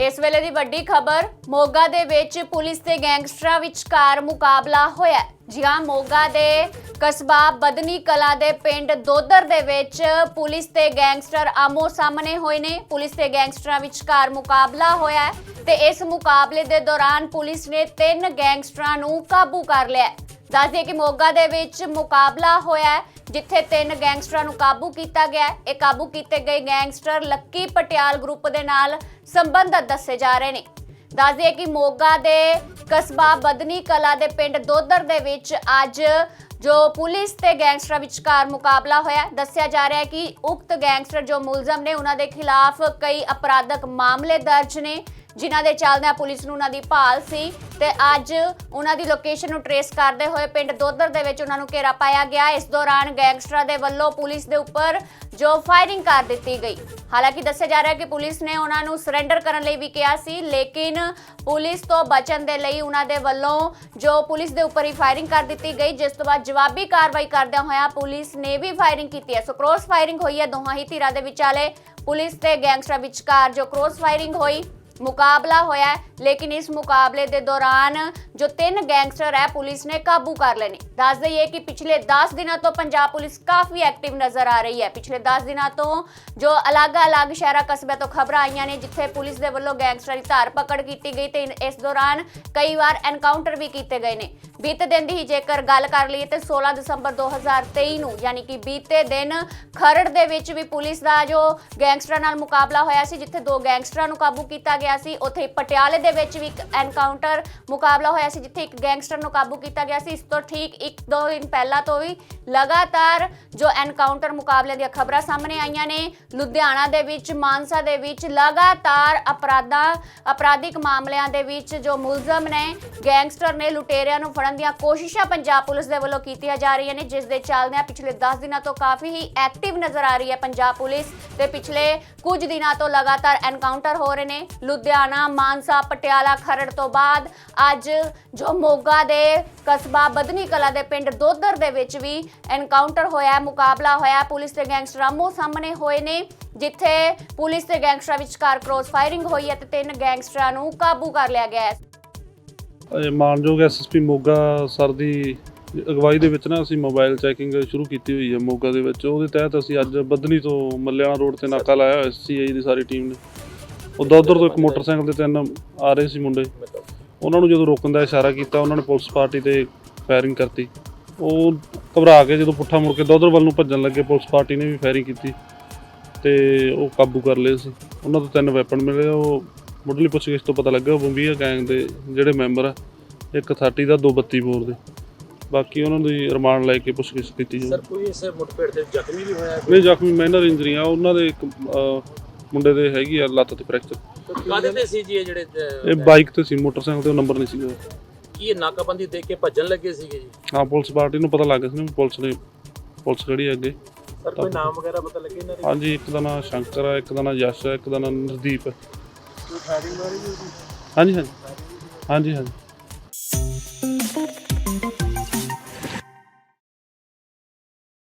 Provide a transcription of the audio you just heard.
ਇਸ ਵੇਲੇ ਦੀ ਵੱਡੀ ਖਬਰ, ਮੋਗਾ ਦੇ ਵਿੱਚ ਪੁਲਿਸ ਤੇ ਗੈਂਗਸਟਰਾਂ ਵਿਚਕਾਰ ਮੁਕਾਬਲਾ ਹੋਇਆ ਜੀ ਹਾਂ, ਮੋਗਾ ਦੇ ਕਸਬਾ ਬਦਨੀ ਕਲਾ ਦੇ ਪਿੰਡ ਦੋਦਰ ਦੇ ਵਿੱਚ ਪੁਲਿਸ ਤੇ ਗੈਂਗਸਟਰ ਆਮੋ ਸਾਹਮਣੇ ਹੋਏ ਨੇ। ਪੁਲਿਸ ਤੇ ਗੈਂਗਸਟਰਾਂ ਵਿਚਕਾਰ ਮੁਕਾਬਲਾ ਹੋਇਆ ਤੇ ਇਸ ਮੁਕਾਬਲੇ ਦੇ ਦੌਰਾਨ ਪੁਲਿਸ ਨੇ ਤਿੰਨ ਗੈਂਗਸਟਰਾਂ ਨੂੰ ਕਾਬੂ ਕਰ ਲਿਆ ਦੱਸ ਦਈਏ ਕਿ ਮੋਗਾ ਦੇ ਵਿੱਚ ਮੁਕਾਬਲਾ ਹੋਇਆ ਹੈ, ਜਿੱਥੇ ਤਿੰਨ ਗੈਂਗਸਟਰਾਂ ਨੂੰ ਕਾਬੂ ਕੀਤਾ ਗਿਆ ਹੈ। ਇਹ ਕਾਬੂ ਕੀਤੇ ਗਏ ਗੈਂਗਸਟਰ ਲੱਕੀ ਪਟਿਆਲ ਗਰੁੱਪ ਦੇ ਨਾਲ ਸੰਬੰਧਤ ਦੱਸੇ ਜਾ ਰਹੇ ਨੇ ਦੱਸ ਦਈਏ ਕਿ ਮੋਗਾ ਦੇ ਕਸਬਾ ਬਦਨੀ ਕਲਾ ਦੇ ਪਿੰਡ ਦੋਦਰ ਦੇ ਵਿੱਚ ਅੱਜ ਜੋ ਪੁਲਿਸ ਤੇ ਗੈਂਗਸਟਰਾਂ ਵਿਚਕਾਰ ਮੁਕਾਬਲਾ ਹੋਇਆ ਦੱਸਿਆ ਜਾ ਰਿਹਾ ਹੈ ਕਿ ਉਕਤ ਗੈਂਗਸਟਰ ਜੋ ਮੁਲਜ਼ਮ ਨੇ, ਉਹਨਾਂ ਦੇ ਖਿਲਾਫ ਕਈ ਅਪਰਾਧਕ ਮਾਮਲੇ ਦਰਜ ਨੇ ਜਿਨ੍ਹਾਂ ਦੇ ਚੱਲਦਿਆਂ ਪੁਲਿਸ ਨੂੰ ਉਹਨਾਂ ਦੀ ਭਾਲ ਸੀ ਤੇ ਅੱਜ ਉਹਨਾਂ ਦੀ ਲੋਕੇਸ਼ਨ ਨੂੰ ਟਰੇਸ ਕਰਦੇ ਹੋਏ ਪਿੰਡ ਦੋਦਰ ਦੇ ਵਿੱਚ ਉਹਨਾਂ ਨੂੰ ਘੇਰਾ ਪਾਇਆ ਗਿਆ। ਇਸ ਦੌਰਾਨ ਗੈਂਗਸਟਰਾਂ ਦੇ ਵੱਲੋਂ ਪੁਲਿਸ ਦੇ ਉੱਪਰ ਜੋ ਫਾਇਰਿੰਗ ਕਰ ਦਿੱਤੀ ਗਈ। ਹਾਲਾਂਕਿ ਦੱਸਿਆ ਜਾ ਰਿਹਾ ਹੈ ਕਿ ਪੁਲਿਸ ਨੇ ਉਹਨਾਂ ਨੂੰ ਸਰੈਂਡਰ ਕਰਨ ਲਈ ਵੀ ਕਿਹਾ ਸੀ, ਲੇਕਿਨ ਪੁਲਿਸ ਤੋਂ ਬਚਣ ਦੇ ਲਈ ਉਹਨਾਂ ਦੇ ਵੱਲੋਂ ਜੋ ਪੁਲਿਸ ਦੇ ਉੱਪਰ ਹੀ ਫਾਇਰਿੰਗ ਕਰ ਦਿੱਤੀ ਗਈ, ਜਿਸ ਤੋਂ ਬਾਅਦ ਜਵਾਬੀ ਕਾਰਵਾਈ ਕਰਦਿਆਂ ਹੋਇਆ ਪੁਲਿਸ ਨੇ ਵੀ ਫਾਇਰਿੰਗ ਕੀਤੀ ਹੈ। ਸੋ ਕ੍ਰੋਸ ਫਾਇਰਿੰਗ ਹੋਈ ਹੈ ਦੋਹਾਂ ਹੀ ਧਿਰਾਂ ਦੇ ਵਿਚਾਲੇ। ਪੁਲਿਸ ਤੇ ਗੈਂਗਸਟਰਾਂ ਵਿਚਕਾਰ ਜੋ ਕ੍ਰੋਸ ਫਾਇਰਿੰਗ ਹੋਈ ਮੁਕਾਬਲਾ ਹੋਇਆ ਹੈ, ਲੇਕਿਨ ਇਸ ਮੁਕਾਬਲੇ ਦੇ ਦੌਰਾਨ ਜੋ ਤਿੰਨ ਗੈਂਗਸਟਰ ਹੈ, ਪੁਲਿਸ ਨੇ ਕਾਬੂ ਕਰ ਲਏ ਨੇ। ਦੱਸ ਦਈਏ ਕਿ ਪਿਛਲੇ 10 ਦਿਨਾਂ ਤੋਂ ਪੰਜਾਬ ਪੁਲਿਸ ਕਾਫੀ ਐਕਟਿਵ ਨਜ਼ਰ ਆ ਰਹੀ ਹੈ। ਪਿਛਲੇ 10 ਦਿਨਾਂ ਤੋਂ ਜੋ ਅਲੱਗ-ਅਲੱਗ ਸ਼ਹਿਰਾਂ ਕਸਬਿਆਂ ਤੋਂ ਖਬਰਾਂ ਆਈਆਂ ਨੇ, ਜਿੱਥੇ ਪੁਲਿਸ ਦੇ ਵੱਲੋਂ ਗੈਂਗਸਟਰਾਂ ਦੀ ਧਾਰ ਪਕੜ ਕੀਤੀ ਗਈ ਤੇ ਇਸ ਦੌਰਾਨ ਕਈ ਵਾਰ ਐਨਕਾਊਂਟਰ ਵੀ ਕੀਤੇ ਗਏ ਨੇ। ਬੀਤੇ ਦਿਨ ਦੀ ਹੀ ਜੇਕਰ ਗੱਲ ਕਰ ਲਈਏ ਤੇ 16 ਦਸੰਬਰ 2023 ਨੂੰ, ਯਾਨੀ ਕਿ ਬੀਤੇ ਦਿਨ ਖਰੜ ਦੇ ਵਿੱਚ ਵੀ ਪੁਲਿਸ ਦਾ ਜੋ ਗੈਂਗਸਟਰਾਂ ਨਾਲ ਮੁਕਾਬਲਾ ਹੋਇਆ ਸੀ, ਜਿੱਥੇ ਦੋ ਗੈਂਗਸਟਰਾਂ ਨੂੰ ਕਾਬੂ ਕੀਤਾ ਗਿਆ ਸੀ, ਉੱਥੇ ਪਟਿਆਲੇ ਦੇ ਵਿੱਚ ਵੀ ਇੱਕ ਐਨਕਾਊਂਟਰ ਮੁਕਾਬਲਾ ਹੋਇਆ ਸੀ, ਜਿੱਥੇ ਇੱਕ ਗੈਂਗਸਟਰ ਨੂੰ ਕਾਬੂ ਕੀਤਾ ਗਿਆ ਸੀ। ਇਸ ਤੋਂ ਠੀਕ ਇੱਕ ਦੋ ਦਿਨ ਪਹਿਲਾਂ ਤੋਂ ਵੀ ਲਗਾਤਾਰ ਜੋ ਐਨਕਾਊਂਟਰ ਮੁਕਾਬਲੇ ਦੀਆਂ ਖਬਰਾਂ ਸਾਹਮਣੇ ਆਈਆਂ ਨੇ, ਲੁਧਿਆਣਾ ਦੇ ਵਿੱਚ, ਮਾਨਸਾ ਦੇ ਵਿੱਚ ਲਗਾਤਾਰ ਅਪਰਾਧਾਂ, ਅਪਰਾਧਿਕ ਮਾਮਲਿਆਂ ਦੇ ਵਿੱਚ ਜੋ ਮੁਲਜ਼ਮ ਨੇ ਗੈਂਗਸਟਰ ਨੇ ਲੁਟੇਰਿਆਂ ਨੂੰ ਫੜਨ ਦੀਆਂ ਕੋਸ਼ਿਸ਼ਾਂ ਪੰਜਾਬ ਪੁਲਿਸ ਦੇ ਵੱਲੋਂ ਕੀਤੀਆਂ ਜਾ ਰਹੀਆਂ ਨੇ, ਜਿਸ ਦੇ ਚੱਲਦਿਆਂ ਪਿਛਲੇ 10 ਦਿਨਾਂ ਤੋਂ ਕਾਫੀ ਹੀ ਐਕਟਿਵ ਨਜ਼ਰ ਆ ਰਹੀ ਹੈ ਪੰਜਾਬ ਪੁਲਿਸ ਤੇ ਪਿਛਲੇ ਕੁਝ ਦਿਨਾਂ ਤੋਂ ਲਗਾਤਾਰ ਐਨਕਾਊਂਟਰ ਹੋ ਰਹੇ ਨੇ। ਲੁਧਿਆਣਾ, ਮਾਨਸਾ ਪਟਿਆਲਾ ਖਰੜ ਤੋਂ ਬਾਅਦ ਅੱਜ ਜੋ ਮੋਗਾ ਦੇ ਕਸਬਾ ਬਦਨੀ ਕਲਾ ਦੇ ਪਿੰਡ ਦੋਦਰ ਦੇ ਵਿੱਚ ਵੀ ਐਨਕਾਊਂਟਰ ਹੋਇਆ, ਮੁਕਾਬਲਾ ਹੋਇਆ। ਪੁਲਿਸ ਤੇ ਗੈਂਗਸਟਰ ਆਮੋ ਸਾਹਮਣੇ ਹੋਏ ਨੇ, ਜਿੱਥੇ ਪੁਲਿਸ ਤੇ ਗੈਂਗਸਟਰਾਂ ਵਿਚਕਾਰ ਕ੍ਰੋਸ ਫਾਇਰਿੰਗ ਹੋਈ ਹੈ ਤਿੰਨ ਗੈਂਗਸਟਰਾਂ ਨੂੰ ਕਾਬੂ ਕਰ ਲਿਆ ਗਿਆ ਹੈ। ਇਹ ਮਾਨਯੋਗ ਐਸਐਸਪੀ ਮੋਗਾ ਸਰ ਦੀ ਅਗਵਾਈ ਦੇ ਵਿੱਚ ਨਾ ਅਸੀਂ ਮੋਬਾਈਲ ਚੈਕਿੰਗ ਸ਼ੁਰੂ ਕੀਤੀ ਹੋਈ ਹੈ ਮੋਗਾ ਦੇ ਵਿੱਚ। ਉਹਦੇ ਤਹਿਤ ਅਸੀਂ ਅੱਜ ਬਦਨੀ ਤੋਂ ਮੱਲਿਆਣਾ ਰੋਡ ਤੇ ਨਾਕਾ ਲਾਇਆ ਹੋਇਆ ਸੀਆਈ ਦੀ ਸਾਰੀ ਟੀਮ ਨੇ। ਉਦੋਂ ਉਧਰ ਤੋਂ ਇੱਕ ਮੋਟਰਸਾਈਕਲ ਤੇ ਤਿੰਨ ਆ ਰਹੇ ਸੀ ਮੁੰਡੇ। ਉਹਨਾਂ ਨੂੰ ਜਦੋਂ ਰੋਕਣ ਦਾ ਇਸ਼ਾਰਾ ਕੀਤਾ ਉਹਨਾਂ ਨੇ ਪੁਲਿਸ ਪਾਰਟੀ ਤੇ ਫਾਇਰਿੰਗ ਕਰਤੀ। ਉਹ ਘਬਰਾ ਕੇ ਜਦੋਂ ਪੁੱਠਾ ਮੁੜ ਕੇ ਦੋਦਰ ਵੱਲ ਨੂੰ ਭੱਜਣ ਲੱਗੇ ਪੁਲਿਸ ਪਾਰਟੀ ਨੇ ਵੀ ਫਾਇਰਿੰਗ ਕੀਤੀ ਤੇ ਉਹ ਕਾਬੂ ਕਰ ਲਏ ਸੀ। ਉਹਨਾਂ ਤੋਂ ਤਿੰਨ ਵੈਪਨ ਮਿਲੇ ਉਹ ਮੁੱਢਲੀ ਪੁੱਛਗਿੱਛ ਤੋਂ ਪਤਾ ਲੱਗਾ ਉਹ ਬੰਬੀਆ ਗੈਂਗ ਦੇ ਜਿਹੜੇ ਮੈਂਬਰ ਆ ਇੱਕ 30 ਦਾ ਦੋ 32 ਬੋਰ ਦੇ। ਬਾਕੀ ਉਹਨਾਂ ਦੀ ਰਿਮਾਂਡ ਲੈ ਕੇ ਪੁੱਛਗਿੱਛ ਕੀਤੀ ਸਰ ਜਾਊ। ਕੋਈ ਇਸ ਮੁਠਭੇੜ ਦੇ ਜ਼ਖਮੀ ਵੀ ਹੋਇਆ? ਨਹੀਂ ਜ਼ਖਮੀ ਮਾਈਨਰ ਇੰਜਰੀਆਂ ਉਹਨਾਂ ਦੇ ਇੱਕ ਮੁੰਡੇ ਦੇ ਹੈਗੀ ਆ ਲੱਤ ਤੇ ਫ੍ਰੈਕਚਰ ਕਾਹਦੇ ਤੇ ਸੀ ਜੀ ਇਹ ਜਿਹੜੇ ਅਹ, ਇਹ ਬਾਈਕ ਤੇ ਸੀ ਮੋਟਰਸਾਈਕਲ ਤੇ ਨੰਬਰ ਨਹੀਂ ਸੀਗਾ ਕੀ ਇਹ ਨਾਕਾਬੰਦੀ ਦੇਖ ਕੇ ਭੱਜਣ ਲੱਗੇ ਸੀਗੇ ਜੀ? ਹਾਂ ਪੁਲਿਸ ਪਾਰਟੀ ਨੂੰ ਪਤਾ ਲੱਗ ਗਿਆ ਸੀ ਨਾ ਵੀ ਪੁਲਿਸ ਨੇ ਪੁਲਿਸ ਖੜੀ ਹੈ ਅੱਗੇ। ਸਰ ਕੋਈ ਨਾਮ ਵਗੈਰਾ ਪਤਾ ਲੱਗੇ ਇਹਨਾਂ ਦੇ? ਹਾਂਜੀ ਇੱਕ ਦਾ ਨਾਂ ਸ਼ੰਕਰ ਹੈ ਇੱਕ ਦਾ ਨਾਂ ਯਸ਼ ਹੈ ਇੱਕ ਦਾ ਨਾਂ ਨਜ਼ਦੀਪ ਹੈ ਕੋਈ ਫਾਇਰਿੰਗ ਵਾਲੀ ਜੀ ਹਾਂਜੀ ਹਾਂਜੀ। ਹਾਂਜੀ ਹਾਂਜੀ।